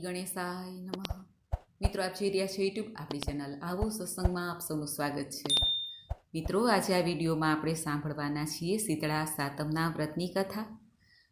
ગણેશાય નમઃ. મિત્રો, આપ જોઈ રહ્યા છો યુટ્યુબ આપણી ચેનલ આવો સત્સંગમાં આપ સૌનું સ્વાગત છે. મિત્રો, આજે આ વિડીયોમાં આપણે સાંભળવાના છીએ શીતળા સાતમના વ્રતની કથા.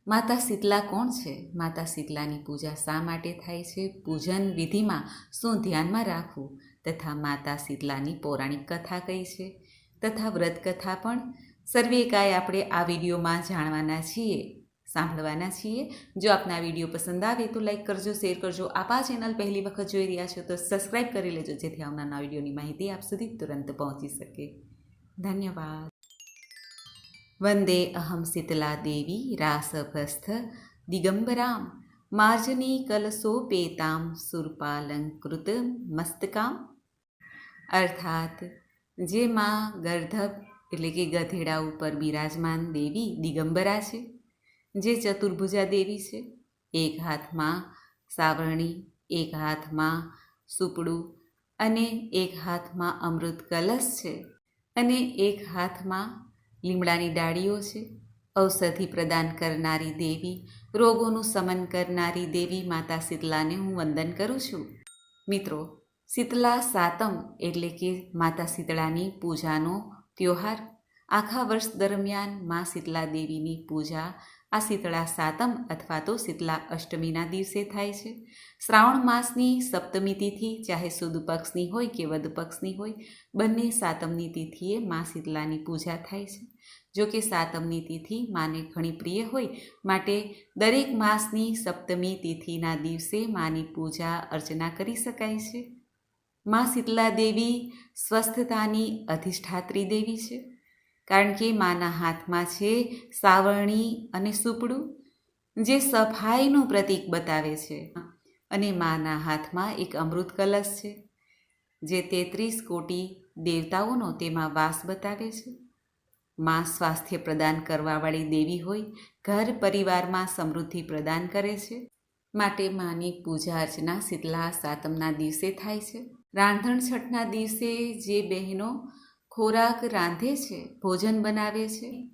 માતા શીતલા કોણ છે? માતા શીતલાની પૂજા શા માટે થાય છે? પૂજન વિધિમાં શું ધ્યાનમાં રાખવું? તથા માતા શીતલાની પૌરાણિક કથા કઈ છે? તથા વ્રત કથા પણ. સર્વે કાંઈ આપણે આ વિડીયોમાં જાણવાના છીએ. સાંભળવાના છીએ. જો આપને વીડિયો પસંદ આવે તો લાઈક કરજો, શેર કરજો. આપ આ ચેનલ પહેલી વખત જોઈ રહ્યા છો તો સબસ્ક્રાઈબ કરી લેજો, જેથી આવનારના વિડીયોની માહિતી આપ સુધી તુરંત પહોંચી શકે. ધન્યવાદ. વંદે અહમ શીતલા દેવી, રાસભસ્થ, દિગંબરામ. માર્જની કલસોપેતામ સુરપાલંકૃત મસ્તકામ. અર્થાત જે માં ગર્ધબ એટલે કે ગધેડા ઉપર બિરાજમાન દેવી દિગંબરા છે. જે ચતુર્ભુજા દેવી છે, એક હાથમાં સાવરણી, એક હાથમાં સુપડું અને એક હાથમાં અમૃત કલશ છે અને એક હાથમાં લીમડાની ડાળીઓ છે. ઔષધિ પ્રદાન કરનારી દેવી, રોગોનું સમન કરનારી દેવી માતા શીતલાને હું વંદન કરું છું. મિત્રો, શીતલા સાતમ એટલે કે માતા શીતળાની પૂજાનો ત્યોહાર. આખા વર્ષ દરમિયાન મા શીતલા દેવીની પૂજા આ શીતળા સાતમ અથવા તો શીતલા અષ્ટમીના દિવસે થાય છે. શ્રાવણ માસની સપ્તમી તિથિ ચાહે સુદ પક્ષની હોય કે વદ પક્ષની હોય, બંને સાતમની તિથિએ મા શીતલાની પૂજા થાય છે. જો કે સાતમની તિથિ માને ઘણી પ્રિય હોય, માટે દરેક માસની સપ્તમી તિથિના દિવસે માની પૂજા અર્ચના કરી શકાય છે. મા શીતલા દેવી સ્વસ્થતાની અધિષ્ઠાત્રી દેવી છે. કારણ કે માના હાથમાં છે સાવરણી અને સુપડું, જે સફાઈનું પ્રતીક બતાવે છે. અને માના હાથમાં એક અમૃત કલશ છે, જે તેત્રીસ કોટી દેવતાઓનો તેમાં વાસ બતાવે છે. માં સ્વાસ્થ્ય પ્રદાન કરવાવાળી દેવી હોય, ઘર પરિવારમાં સમૃદ્ધિ પ્રદાન કરે છે. માટે માની પૂજા અર્ચના શીતલા સાતમના દિવસે થાય છે. રાંધણ છઠના દિવસે જે બહેનો ખોરાક રાંધે છે, ભોજન બનાવે છે,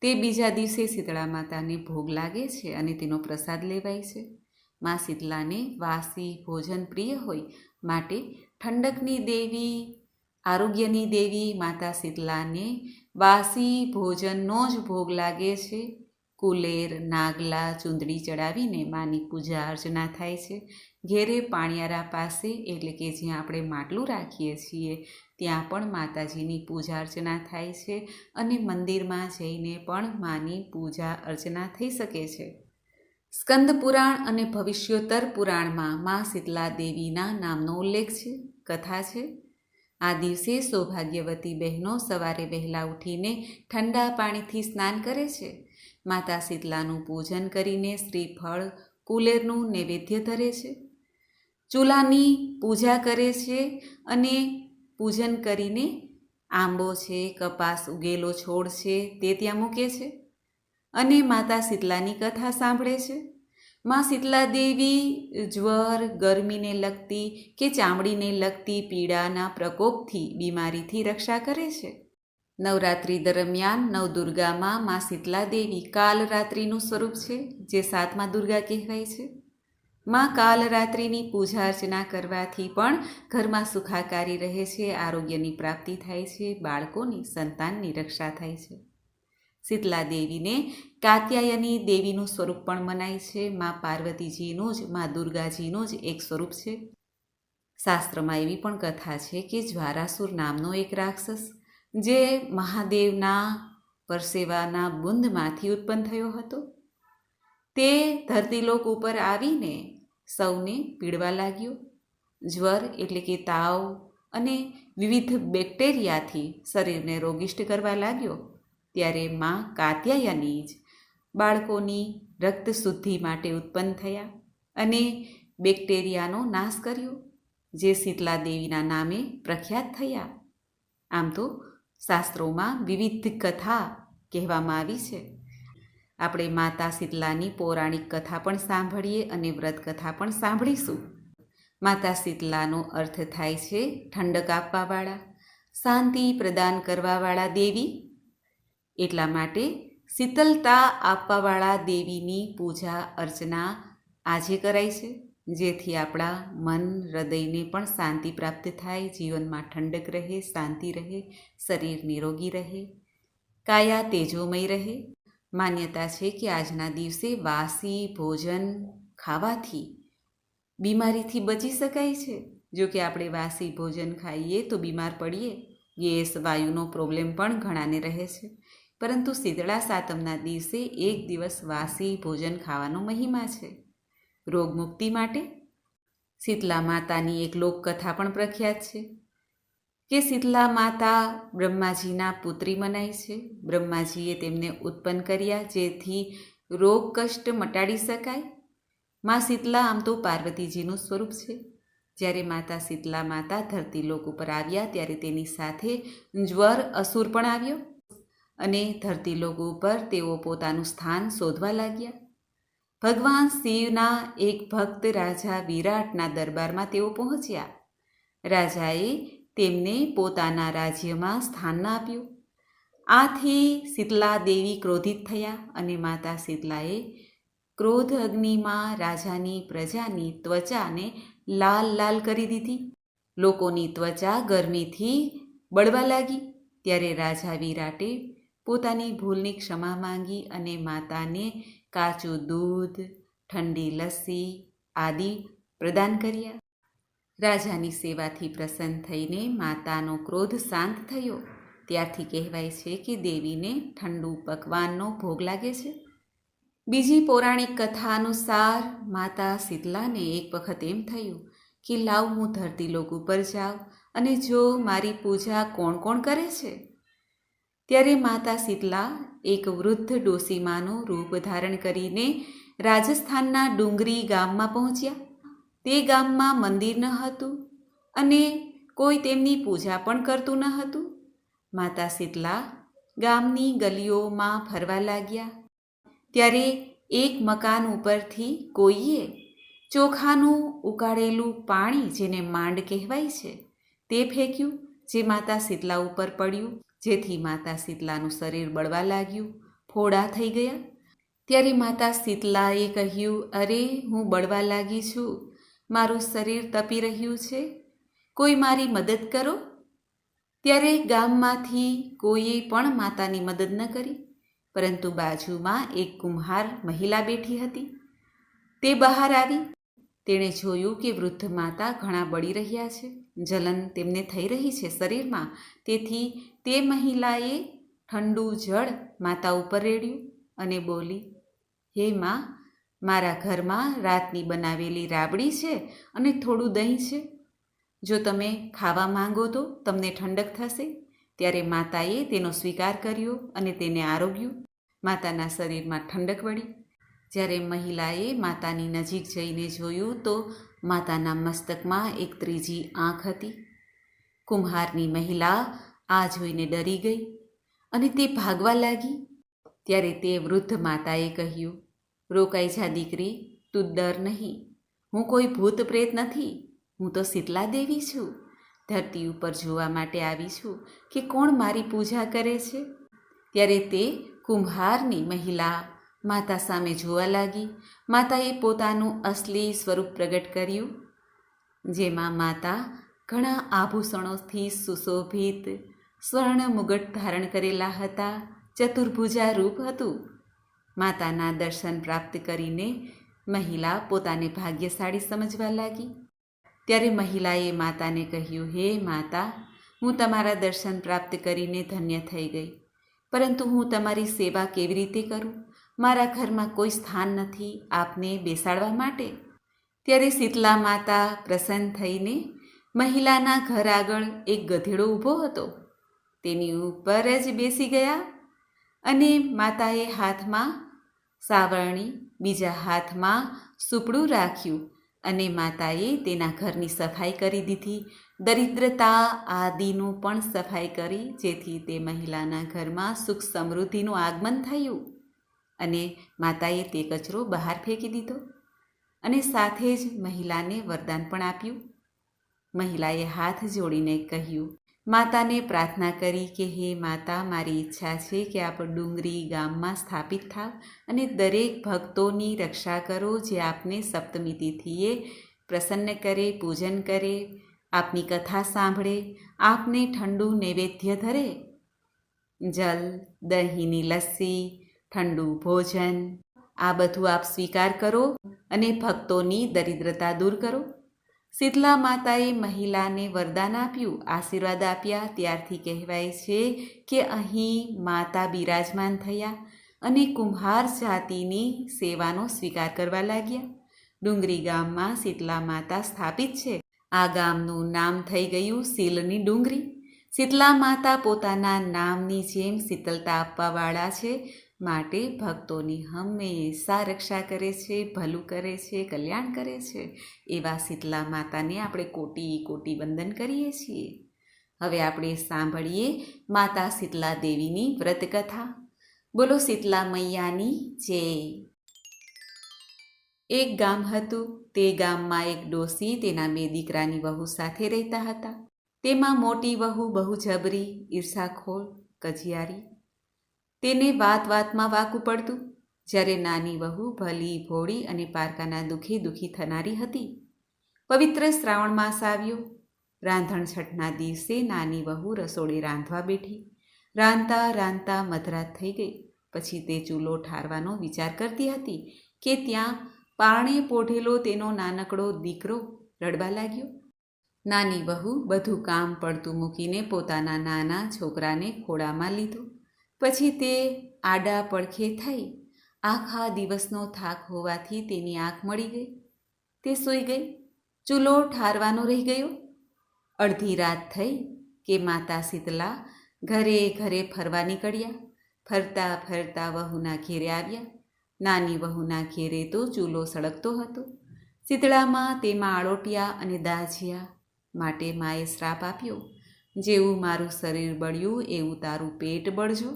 તે બીજા દિવસે શીતળા માતાને ભોગ લાગે છે અને તેનો પ્રસાદ લેવાય છે. મા શીતલાને વાસી ભોજન પ્રિય હોય માટે ઠંડકની દેવી, આરોગ્યની દેવી માતા શીતલાને વાસી ભોજનનો જ ભોગ લાગે છે. કુલેર, નાગલા, ચૂંદડી ચડાવીને માની પૂજા અર્ચના થાય છે. ઘેરે પાણિયારા પાસે, એટલે કે જ્યાં આપણે માટલું રાખીએ છીએ, ત્યાં પણ માતાજીની પૂજા અર્ચના થાય છે અને મંદિરમાં જઈને પણ માની પૂજા અર્ચના થઈ શકે છે. સ્કંદ પુરાણ અને ભવિષ્યોત્તર પુરાણમાં મા શીતલા દેવીના નામનો ઉલ્લેખ છે, કથા છે. આ દિવસે સૌભાગ્યવતી બહેનો સવારે વહેલા ઉઠીને ઠંડા પાણીથી સ્નાન કરે છે. માતા શીતલાનું પૂજન કરીને શ્રીફળ, કુલેરનું નૈવેદ્ય ધરે છે. ચૂલાની પૂજા કરે છે અને પૂજન કરીને આંબો છે, કપાસ ઉગેલો છોડ છે તે ત્યાં મૂકે છે અને માતા શીતલાની કથા સાંભળે છે. માં શીતલા દેવી જ્વર ગરમીને લગતી કે ચામડીને લગતી પીડાના પ્રકોપથી, બીમારીથી રક્ષા કરે છે. નવરાત્રિ દરમિયાન નવદુર્ગામાં મા શીતલા દેવી કાલરાત્રિનું સ્વરૂપ છે, જે સાતમા દુર્ગા કહેવાય છે. મા કાલરાત્રિની પૂજા અર્ચના કરવાથી પણ ઘરમાં સુખાકારી રહે છે, આરોગ્યની પ્રાપ્તિ થાય છે, બાળકોની સંતાનની રક્ષા થાય છે. શીતલા દેવીને કાત્યાયની દેવીનું સ્વરૂપ પણ મનાય છે, મા પાર્વતીજીનું જ, મા દુર્ગાજીનું જ એક સ્વરૂપ છે. શાસ્ત્રમાં એવી પણ કથા છે કે જ્વારાસુર નામનો એક રાક્ષસ જે મહાદેવના પરસેવાના બુંદમાંથી ઉત્પન્ન થયો હતો. તે ધરતીલોક ઉપર આવીને સૌને પીડવા લાગ્યો. જ્વર એટલે કે તાવ અને વિવિધ બેક્ટેરિયાથી શરીરને રોગિષ્ટ કરવા લાગ્યો. ત્યારે માં કાત્યાયની જ બાળકોની રક્ત શુદ્ધિ માટે ઉત્પન્ન થયા અને બેક્ટેરિયાનો નાશ કર્યો, જે શીતલા દેવીના નામે પ્રખ્યાત થયા. આમ તો શાસ્ત્રોમાં વિવિધ કથા કહેવામાં આવી છે. આપણે માતા શીતલાની પૌરાણિક કથા પણ સાંભળીએ અને વ્રત કથા પણ સાંભળીશું. માતા શીતલાનો અર્થ થાય છે ઠંડક આપવાવાળા, શાંતિ પ્રદાન કરવાવાળા દેવી. એટલા માટે શીતલતા આપવાવાળા દેવીની પૂજા અર્ચના આજે કરાય છે. જેથી આપણા મન, હૃદયને પણ શાંતિ પ્રાપ્ત થાય, જીવનમાં ઠંડક રહે, શાંતિ રહે, શરીર નિરોગી રહે, કાયા તેજોમય રહે. માન્યતા છે કે આજના દિવસે વાસી, ભોજન ખાવાથી બીમારીથી બચી શકાય છે. જો કે આપણે વાસી ભોજન ખાઈએ તો બીમાર પડીએ, ગેસ, વાયુનો પ્રોબ્લેમ પણ ઘણાને રહે છે. પરંતુ શીતળા સાતમના દિવસે એક દિવસ વાસી ભોજન ખાવાનો મહિમા છે. રોગમુક્તિ માટે? શીતલા માતાની એક લોકકથા પણ પ્રખ્યાત છે. કે શીતલા માતા બ્રહ્માજીના પુત્રી મનાય છે. બ્રહ્માજીએ તેમને ઉત્પન્ન કર્યા જેથી રોગ કષ્ટ મટાડી શકાય. માં શીતલા આમ તો પાર્વતીજીનું સ્વરૂપ છે. જ્યારે માતા શીતલા માતા ધરતી લોક ઉપર આવ્યા ત્યારે તેની સાથે જ્વર અસુર પણ આવ્યો અને ધરતી લોક ઉપર તેઓ પોતાનું સ્થાન શોધવા લાગ્યા. ભગવાન શિવના એક ભક્ત રાજા વિરાટના દરબારમાં તેઓ પહોંચ્યા. રાજાએ તેમને પોતાના રાજ્યમાં સ્થાન આપ્યું. આથી શીતલા દેવી ક્રોધિત થયા અને માતા શીતલાએ ક્રોધ અગ્નિમાં રાજાની પ્રજાની ત્વચાને લાલ લાલ કરી દીધી. લોકોની ત્વચા ગરમીથી બળવા લાગી. ત્યારે રાજા વિરાટે પોતાની ભૂલની ક્ષમા માંગી અને માતાને કાચું દૂધ, ઠંડી લસ્સી આદિ પ્રદાન કર્યા. રાજાની સેવાથી પ્રસન્ન થઈને માતાનો ક્રોધ શાંત થયો. ત્યારથી કહેવાય છે કે દેવીને ઠંડુ પકવાનનો ભોગ લાગે છે. બીજી પૌરાણિક કથા અનુસાર માતા શીતલાને એક વખત એમ થયું કે લાવ, હું ધરતી લોક ઉપર જાઉં અને જો મારી પૂજા કોણ કોણ કરે છે? ત્યારે માતા શીતલા એક વૃદ્ધ ડોસીમાનું રૂપ ધારણ કરીને રાજસ્થાનના ડુંગરી ગામમાં પહોંચ્યા. તે ગામમાં મંદિર ન હતું અને કોઈ તેમની પૂજા પણ કરતું ન હતું. માતા શીતલા ગામની ગલીઓમાં ફરવા લાગ્યા. ત્યારે એક મકાન ઉપરથી કોઈએ ચોખાનું ઉકાળેલું પાણી જેને માંડ કહેવાય છે, તે ફેંક્યું, જે માતા શીતલા ઉપર પડ્યું. જેથી માતા શીતલાનું શરીર બળવા લાગ્યું, ફોડા થઈ ગયા. ત્યારે માતા શીતલાએ કહ્યું, અરે, હું બળવા લાગી છું. મારું શરીર તપી રહ્યું છે. કોઈ મારી મદદ કરો. ત્યારે ગામમાંથી કોઈએ પણ માતાની મદદ ન કરી, પરંતુ બાજુમાં એક કુંભાર મહિલા બેઠી હતી. તે બહાર આવી તેણે જોયું કે વૃદ્ધ માતા ઘણા બળી રહ્યા છે. જલન તેમને થઈ રહી છે શરીરમાં, તેથી તે મહિલાએ ઠંડુ જળ માતા ઉપર રેડ્યું અને બોલી, હે માં, મારા ઘરમાં રાતની બનાવેલી રાબડી છે અને થોડું દહીં છે. જો તમે ખાવા માંગો તો તમને ઠંડક થશે. ત્યારે માતાએ તેનો સ્વીકાર કર્યો અને તેને આરોગ્યું. માતાના શરીરમાં ઠંડક વળી જ્યારે મહિલાએ માતાની નજીક જઈને જોયું તો માતાના મસ્તકમાં એક ત્રીજી આંખ હતી. કુંભારની મહિલા આ જોઈને ડરી ગઈ અને તે ભાગવા લાગી. ત્યારે તે વૃદ્ધ માતાએ કહ્યું, રોકાઈ જા દીકરી, તું ડર નહીં. હું કોઈ ભૂત પ્રેત નથી. હું તો શીતલા દેવી છું. ધરતી ઉપર જોવા માટે આવી છું કે કોણ મારી પૂજા કરે છે. ત્યારે તે કુંભારની મહિલા માતા સામે જોવા લાગી. માતાએ પોતાનું અસલી સ્વરૂપ પ્રગટ કર્યું. જેમાં માતા ઘણા આભૂષણોથી સુશોભિત, સ્વર્ણ મુગટ ધારણ કરેલા હતા. ચતુર્ભુજા રૂપ હતું. માતાના દર્શન પ્રાપ્ત કરીને મહિલા પોતાને ભાગ્યશાળી સમજવા લાગી. ત્યારે મહિલાએ માતાને કહ્યું, હે માતા, હું તમારા દર્શન પ્રાપ્ત કરીને ધન્ય થઈ ગઈ. પરંતુ હું તમારી સેવા કેવી રીતે કરું? મારા ઘરમાં કોઈ સ્થાન નથી આપને બેસાડવા માટે? ત્યારે શીતલા માતા પ્રસન્ન થઈને મહિલાના ઘર આગળ એક ગધેડો ઊભો હતો. તેની ઉપર જ બેસી ગયા અને માતાએ હાથમાં સાવરણી, બીજા હાથમાં સુપડું રાખ્યું અને માતાએ તેના ઘરની સફાઈ કરી દીધી. દરિદ્રતા આદિનું પણ સફાઈ કરી, જેથી તે મહિલાના ઘરમાં સુખ સમૃદ્ધિનું આગમન થયું. અને માતાએ તે કચરો બહાર ફેંકી દીધો અને સાથે જ મહિલાને વરદાન પણ આપ્યું. મહિલાએ હાથ જોડીને કહ્યું, માતાને પ્રાર્થના કરી કે હે માતા, મારી ઈચ્છા છે કે આપ ડુંગરી ગામમાં સ્થાપિત થાવ અને દરેક ભક્તોની રક્ષા કરો જે આપને સપ્તમી તિથિએ પ્રસન્ન કરે, પૂજન કરે, આપની કથા સાંભળે, આપને ઠંડુ નૈવેદ્ય ધરે. જલ દહીંની લસ્સી ઠંડુ ભોજન. આ બધું આપ સ્વીકાર કરો અને ભક્તોની દરિદ્રતા દૂર કરો. શીતલા માતાએ મહિલાને વરદાન આપ્યું, આશીર્વાદ આપ્યા. ત્યારથી કહેવાય છે કે અહીં માતા બિરાજમાન થયા અને કુંભાર જાતિની સેવાનો સ્વીકાર કરવા લાગ્યા. ડુંગરી ગામમાં શીતલા માતા સ્થાપિત છે. આ ગામનું નામ થઈ ગયું શીલની ડુંગરી. શીતલા માતા પોતાના નામની જેમ શીતલતા આપવાવાળા છે. માટે ભક્તોની હંમેશા રક્ષા કરે છે, ભલું કરે છે, કલ્યાણ કરે છે, એવા શીતલા માતાને આપણે કોટી કોટી વંદન કરીએ છીએ. હવે આપણે સાંભળીએ માતા શીતલા દેવીની વ્રતકથા. બોલો શીતલા મૈયાની, જય. એક ગામ હતું, તે ગામમાં એક ડોસી તેના બે દીકરાની વહુ સાથે રહેતા હતા. તેમાં મોટી વહુ બહુ જબરી, ઈર્ષાખોર, કજિયારી તેને વાત વાતમાં વાકું પડતું. જ્યારે નાની વહુ ભલી, ભોળી અને પારકાના દુઃખી દુઃખી થનારી હતી. પવિત્ર શ્રાવણ માસ આવ્યો. રાંધણ છઠના દિવસે નાની વહુ રસોડે રાંધવા બેઠી. રાંધતા રાંધતા મધરાત થઈ ગઈ. પછી તે ચૂલો ઠારવાનો વિચાર કરતી હતી કે ત્યાં પારણે પોઢેલો તેનો નાનકડો દીકરો રડવા લાગ્યો. નાની વહુ બધું કામ પડતું મૂકીને પોતાના નાના છોકરાને ખોળામાં લીધો. પછી તે આડા પડખે થઈ આખા દિવસનો થાક હોવાથી તેની આંખ મળી ગઈ. તે સૂઈ ગઈ, ચૂલો ઠારવાનો રહી ગયો. અડધી રાત થઈ કે માતા શીતલા ઘરે ઘરે ફરવા નીકળ્યા. ફરતા ફરતા વહુના ઘેરે આવ્યા. નાની વહુના ઘેરે તો ચૂલો સળગતો હતો. શીતળામાં તેમાં આળોટિયા અને દાજિયા માટે માએ શ્રાપ આપ્યો, જેવું મારું શરીર બળ્યું, એવું તારું પેટ બળજો.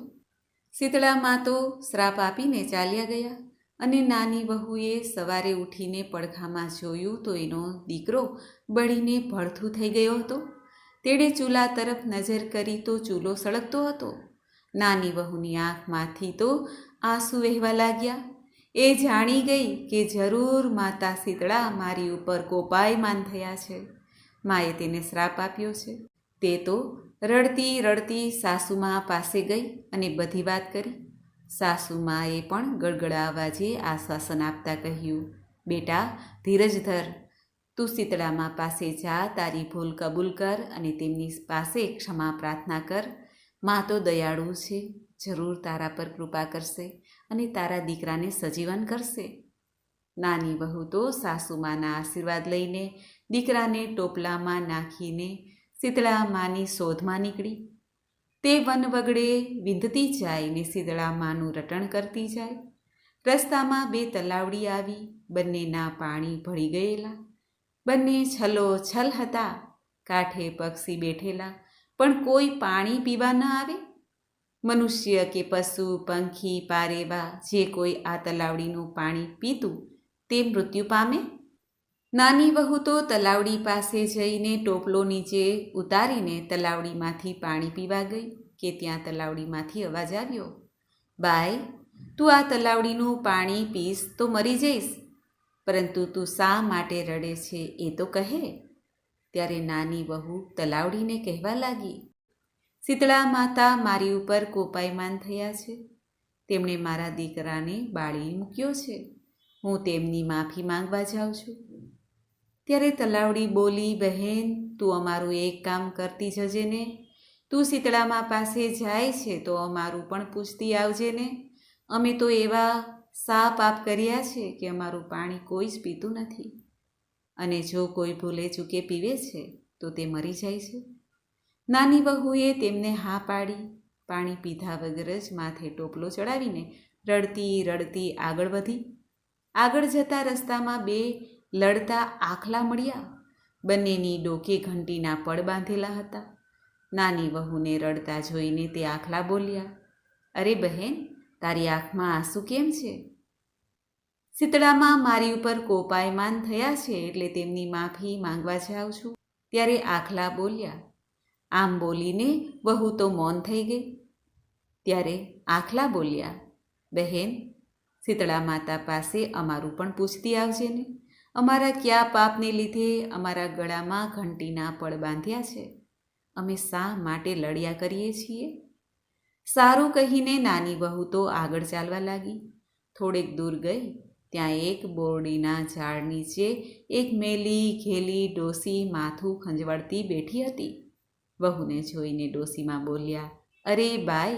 શીતળામાં તો શ્રાપ આપીને ચાલ્યા ગયા અને નાની વહુએ સવારે ઉઠીને પડખામાં જોયું તો એનો દીકરો બળીને ભળથું થઈ ગયો હતો. તેણે ચૂલા તરફ નજર કરી તો ચૂલો સળગતો હતો. નાની વહુની આંખમાંથી તો આંસુ વહેવા લાગ્યા. એ જાણી ગઈ કે જરૂર માતા શીતળા મારી ઉપર કોપાયમાન થયા છે. માએ તેને શ્રાપ આપ્યો છે. તે તો રડતી રડતી સાસુમા પાસે ગઈ અને બધી વાત કરી. સાસુમાએ પણ ગળગળા અવાજે આશ્વાસન આપતા કહ્યું, બેટા, ધીરજ ધર. તું શીતળામાં પાસે જા, તારી ભૂલ કબૂલ કર અને તેમની પાસે ક્ષમા પ્રાર્થના કર. મા તો દયાળુ છે, જરૂર તારા પર કૃપા કરશે અને તારા દીકરાને સજીવન કરશે. નાની વહુ તો સાસુમાના આશીર્વાદ લઈને દીકરાને ટોપલામાં નાખીને શીતળા માની શોધમાં નીકળી. તે વન વગડે વિંધતી જાય ને શીતળા માનું રટણ કરતી જાય. રસ્તામાં બે તલાવડી આવી, બંનેના પાણી ભળી ગયેલા. બંને છલો છલ હતા, કાંઠે પક્ષી બેઠેલા, પણ કોઈ પાણી પીવા ન આવે. મનુષ્ય કે પશુ, પંખી, પારેવા, જે કોઈ આ તલાવડીનું પાણી પીતું, તે મૃત્યુ પામે. નાની વહુ તો તલાવડી પાસે જઈને ટોપલો નીચે ઉતારીને તલાવડીમાંથી પાણી પીવા ગઈ કે ત્યાં તલાવડીમાંથી અવાજ આવ્યો બાય તું આ તલાવડીનું પાણી પીશ તો મરી જઈશ, પરંતુ તું શા માટે રડે છે એ તો કહે. ત્યારે નાની વહુ તલાવડીને કહેવા લાગી શીતળા માતા મારી ઉપર કોપાયમાન થયા છે. તેમણે મારા દીકરાને બાળી મૂક્યો છે. હું તેમની માફી માંગવા જાઉં છું. ત્યારે તલાવડી બોલી, બહેન, તું અમારું એક કામ કરતી જજે ને. તું શીતળામાં પાસે જાય છે તો અમારું પણ પૂછતી આવજે ને. અમે તો એવા સા પાપ કર્યા છે કે અમારું પાણી કોઈ જ પીતું નથી. અને જો કોઈ ભૂલે ચૂકે પીવે છે તો તે મરી જાય છે. નાની બહુએ તેમને હા પાડી. પાણી પીધા વગર જ માથે ટોપલો ચડાવીને રડતી રડતી આગળ વધી. આગળ જતા રસ્તામાં બે લડતા આખલા મળ્યા. બંનેની ડોકે ઘંટીના પડ બાંધેલા હતા. નાની વહુને રડતા જોઈને તે આખલા બોલ્યા, અરે બહેન, તારી આંખમાં આંસુ કેમ છે? શીતળામાં મારી ઉપર કોપાયમાન થયા છે એટલે તેમની માફી માંગવા જાઉં છું. ત્યારે આખલા બોલ્યા, આમ બોલીને વહુ તો મૌન થઈ ગઈ. ત્યારે આખલા બોલ્યા, બહેન, શીતળા માતા પાસે અમારું પણ પૂછતી આવજે ને. અમારા કયા પાપને લીધે અમારા ગળામાં ઘંટીના પડ બાંધ્યા છે. અમે શા માટે લડ્યા કરીએ છીએ? સારું કહીને નાની વહુ તો આગળ ચાલવા લાગી. થોડેક દૂર ગઈ, ત્યાં એક બોરડીના ઝાડ નીચે એક મેલી, ઘેલી, ડોસી માથું ખંજવાળતી બેઠી હતી. વહુને જોઈને ડોસીમાં બોલ્યા, અરે બાઈ,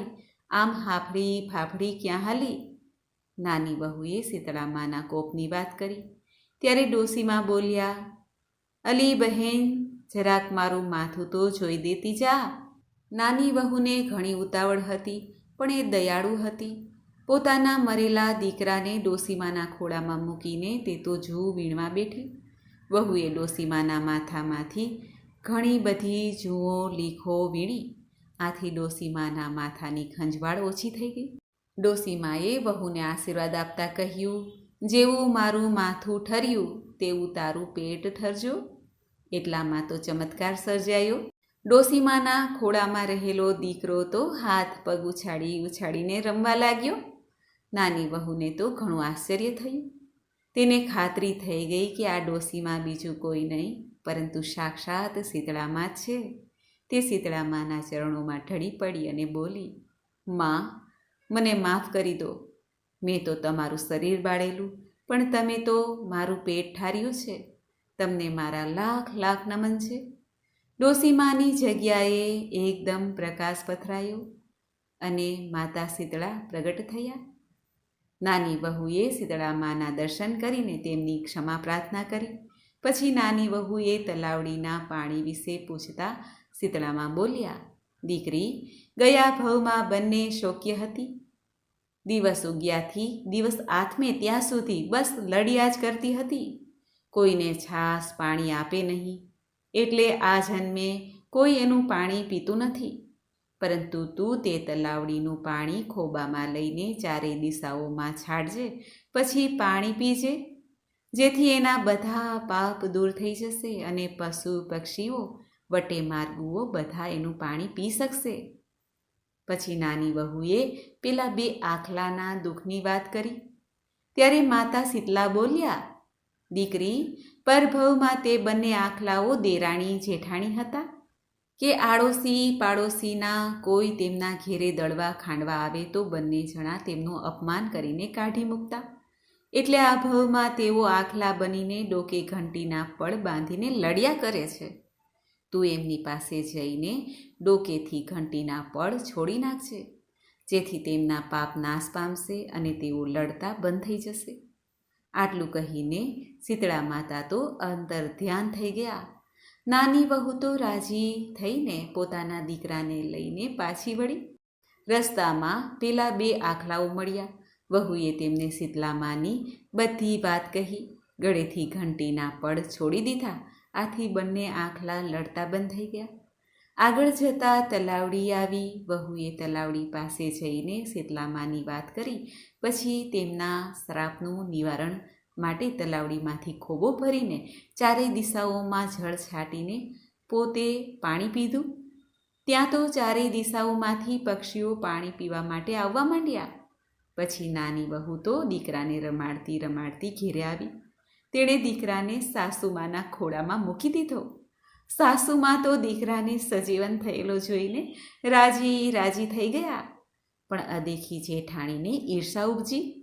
આમ હાફડી ફાફડી ક્યાં હાલી? નાની વહુએ શીતળામાના કોપની વાત કરી. ત્યારે ડોસીમાં બોલ્યા, અલી બહેન, જરાક મારું માથું તો જોઈ દેતી જા. નાની વહુને ઘણી ઉતાવળ હતી, પણ એ દયાળુ હતી. પોતાના મરેલા દીકરાને ડોસીમાના ખોળામાં મૂકીને તે તો જૂ વીણવા બેઠી. વહુએ ડોસીમાના માથામાંથી ઘણી બધી જુઓ લીખો વીણી. આથી ડોસીમાના માથાની ખંજવાળ ઓછી થઈ ગઈ. ડોસીમાએ વહુને આશીર્વાદ આપતા કહ્યું જેવું મારું માથું ઠર્યું, તેવું તારું પેટ ઠરજો. એટલામાં તો ચમત્કાર સર્જાયો. ડોસીમાના ખોળામાં રહેલો દીકરો તો હાથ પગ ઉછાળી ઉછાળીને રમવા લાગ્યો. નાની વહુને તો ઘણું આશ્ચર્ય થયું. તેને ખાતરી થઈ ગઈ કે આ ડોસીમાં બીજું કોઈ નહીં, પરંતુ સાક્ષાત શીતળામાં છે. તે શીતળામાના ચરણોમાં ઢળી પડી અને બોલી, માં, મને માફ કરી દો. મેં તો તમારું શરીર બાળેલું, પણ તમે તો મારું પેટ ઠાર્યું છે. તમને મારા લાખ લાખ નમન છે. ડોસીમાની જગ્યાએ એકદમ પ્રકાશ પથરાયો અને માતા શીતળા પ્રગટ થયા. નાની વહુએ શીતળા માના દર્શન કરીને તેમની ક્ષમા પ્રાર્થના કરી. પછી નાની વહુએ તલાવડીના પાણી વિશે પૂછતા શીતળામાં બોલ્યા, દીકરી, ગયા ભવમાં બંને શોક્ય હતી. દિવસ ઉગ્યાથી, દિવસ આથમે ત્યાં સુધી બસ લડિયા જ કરતી હતી. કોઈને છાસ પાણી આપે નહીં. એટલે આ જન્મે કોઈ એનું પાણી પીતું નથી. પરંતુ તું તે તલાવડીનું પાણી ખોબામાં લઈને ચારે દિશાઓમાં છાડજે, પછી પાણી પીજે, જેથી એના બધા પાપ દૂર થઈ જશે અને પશુ પક્ષીઓ વટે માર્ગુઓ બધા એનું પાણી પી શકશે. પછી નાની વહુએ પેલા બે આખલાના દુઃખની વાત કરી. ત્યારે માતા શીતલા બોલ્યા, દીકરી, પરભવમાં તે બંને આખલાઓ દેરાણી જેઠાણી હતા કે આડોશી પાડોશીના કોઈ તેમના ઘેરે દળવા ખાંડવા આવે તો બંને જણા તેમનું અપમાન કરીને કાઢી મૂકતા. એટલે આ ભવમાં તેઓ આખલા બનીને ડોકે ઘંટીના પળ બાંધીને લડ્યા કરે છે. તું એમની પાસે જઈને ડોકેથી ઘંટીના પળ છોડી નાખજે, જેથી તેમના પાપ નાશ પામશે અને તેઓ લડતા બંધ થઈ જશે. આટલું કહીને શીતળા માતા તો અંતર ધ્યાન થઈ ગયા. નાની વહુ તો રાજી થઈને પોતાના દીકરાને લઈને પાછી વળી. રસ્તામાં પેલા બે આખલાઓ મળ્યા. વહુએ તેમને શીતલામાની બધી વાત કહી. ગળેથી ઘંટીના પડ છોડી દીધા. આથી બંને આંખલા લડતા બંધ થઈ ગયા. આગળ જતાં તલાવડી આવી, વહુએ તલાવડી પાસે જઈને શીતલામાની વાત કરી, પછી તેમના શ્રાપનું નિવારણ માટે તલાવડીમાંથી ખોબો ભરીને ચારેય દિશાઓમાં જળ છાંટીને પોતે પાણી પીધું. ત્યાં તો ચારેય દિશાઓમાંથી પક્ષીઓ પાણી પીવા માટે આવવા માંડ્યા. પછી નાની વહુ તો દીકરાને રમાડતી રમાડતી ઘેરે આવી. તેણે દીકરાને સાસુમાના ખોળામાં મૂકી દીધો. સાસુમાં તો દીકરાને સજીવન થયેલો જોઈને રાજી રાજી થઈ ગયા. પણ અદેખી જેઠાણીને ઈર્ષા ઉપજી.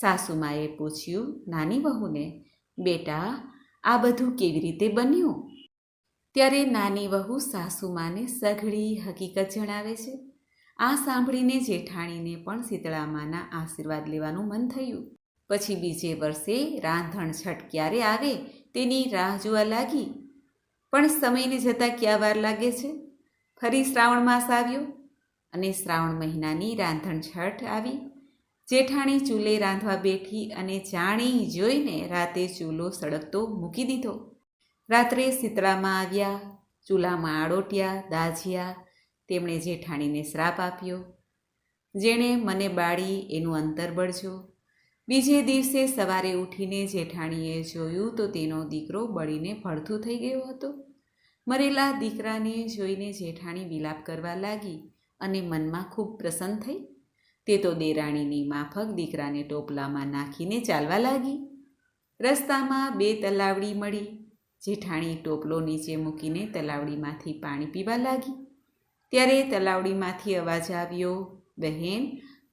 સાસુમાએ પૂછ્યું, નાની વહુને, બેટા, આ બધું કેવી રીતે બન્યું? ત્યારે નાની વહુ સાસુમાને સઘળી હકીકત જણાવે છે. આ સાંભળીને જેઠાણીને પણ શીતળામાના આશીર્વાદ લેવાનું મન થયું. પછી બીજે વર્ષે રાંધણ છઠ ક્યારે આવે તેની રાહ જોવા લાગી. પણ સમયને જતાં ક્યાં વાર લાગે છે? ફરી શ્રાવણ માસ આવ્યો અને શ્રાવણ મહિનાની રાંધણ છઠ આવી. જેઠાણી ચૂલે રાંધવા બેઠી અને જાણી જોઈને રાતે ચૂલો સળગતો મૂકી દીધો. રાત્રે શીતળામાં આવ્યા, ચૂલામાં આડોટ્યા, દાઝ્યા. તેમણે જેઠાણીને શ્રાપ આપ્યો. જેણે મને બાળી એનું અંતર બળજો. બીજે દિવસે સવારે ઉઠીને જેઠાણીએ જોયું તો તેનો દીકરો બળીને ભડથું થઈ ગયો હતો. મરેલા દીકરાને જોઈને જેઠાણી વિલાપ કરવા લાગી અને મનમાં ખૂબ પ્રસન્ન થઈ. તે તો દેરાણીની માફક દીકરાને ટોપલામાં નાખીને ચાલવા લાગી. રસ્તામાં બે તલાવડી મળી. જેઠાણી ટોપલો નીચે મૂકીને તલાવડીમાંથી પાણી પીવા લાગી. ત્યારે તલાવડીમાંથી અવાજ આવ્યો, બહેન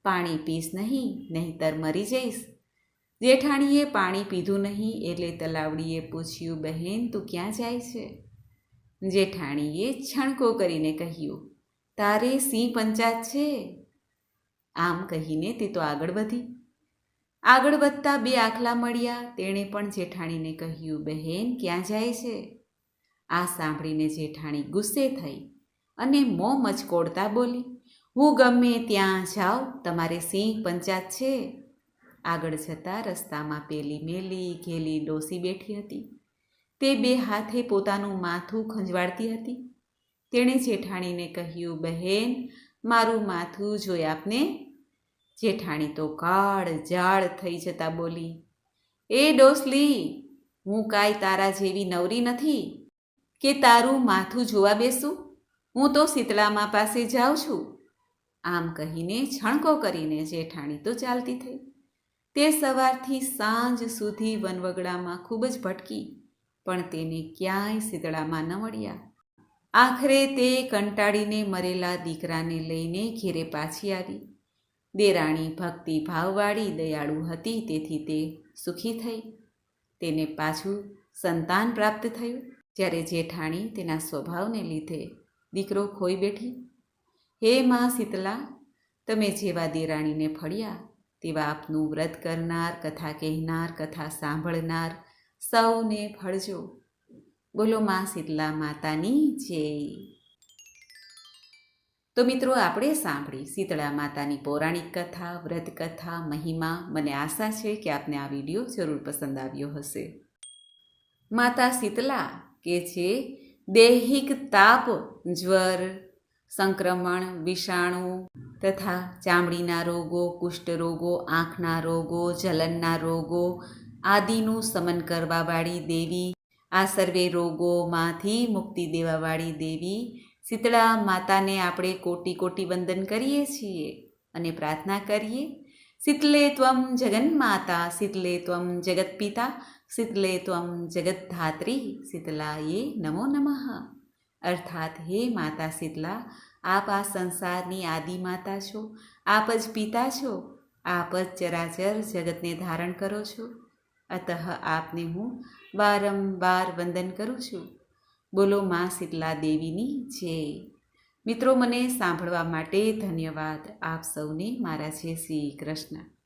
પાણી પીશ નહીં, નહીંતર મરી જઈશ. જેઠાણીએ પાણી પીધું નહીં એટલે તલાવડીએ પૂછ્યું, બહેન, તું ક્યાં જાય છે? જેઠાણીએ છણકો કરીને કહ્યું, તારે સિંહ પંચાત છે. આમ કહીને તે તો આગળ વધી. આગળ વધતા બે આખલા મળ્યા. તેણે પણ જેઠાણીને કહ્યું, બહેન, ક્યાં જાય છે? આ સાંભળીને જેઠાણી ગુસ્સે થઈ અને મોં મચકોડતા બોલી હું ગમે ત્યાં જાઉં, તમારે સિંહ પંચાત છે. આગળ જતાં રસ્તામાં પેલી મેલી, ઘેલી ડોસી બેઠી હતી. તે બે હાથે પોતાનું માથું ખંજવાળતી હતી. તેણે જેઠાણીને કહ્યું, બહેન, મારું માથું જોઈ આપને. જેઠાણી તો કાળ જાળ થઈ જતા બોલી, એ ડોસલી, હું કાંઈ તારા જેવી નવરી નથી કે તારું માથું જોવા બેસું? હું તો શીતળામાં પાસે જાઉં છું. આમ કહીને છણકો કરીને જેઠાણી તો ચાલતી થઈ. તે સવારથી સાંજ સુધી વનવગડામાં ખૂબ જ ભટકી, પણ તેને ક્યાંય શીતળામાં ન મળ્યા. આખરે તે કંટાળીને મરેલા દીકરાને લઈને ઘેરે પાછી આવી. દેરાણી ભક્તિ ભાવવાળી દયાળુ હતી, તેથી તે સુખી થઈ. તેને પાછું સંતાન પ્રાપ્ત થયું, જ્યારે જેઠાણી તેના સ્વભાવને લીધે દીકરો ખોઈ બેઠી. હે મા શીતલા, તમે જેવા દેરાણીને ફળ્યા, તેવા આપનું વ્રત કરનાર, કથા કહેનાર, કથા સાંભળનાર સૌને ફળજો. બોલો મા શીતલા માતાની જય. તો મિત્રો આપણે સાંભળી શીતળા માતાની પૌરાણિક કથા, વ્રત કથા, મહિમા. મને આશા છે કે આપને આ વીડિયો જરૂર પસંદ આવ્યો હશે. માતા શીતલા કે જે દૈહિક તાપ, જ્વર સંક્રમણ, વિષાણુ તથા ચામડીના રોગો, કુષ્ઠરોગો, આંખના રોગો, જલનના રોગો આદિનું સમન કરવાવાળી દેવી, આ સર્વે રોગોમાંથી મુક્તિ દેવાવાળી દેવી શીતળા માતાને આપણે કોટી કોટી વંદન કરીએ છીએ અને પ્રાર્થના કરીએ, શીતલે ત્વમ જગન્માતા શીતલે ત્વમ જગતપિતા શીતલે ત્વમ જગતધાત્રી શીતલાએ નમો નમઃ. અર્થાત, હે માતા શીતલા આપ આ સંસારની આદિ માતા છો? આપ જ પિતા છો? આપ જ ચરાચર જગતને ધારણ કરો છો? અતઃ આપને હું વારંવાર વંદન કરું છું. બોલો માં શીતલા દેવીની જય. મિત્રો, મને સાંભળવા માટે ધન્યવાદ. આપ સૌને મારા છે શ્રી કૃષ્ણ.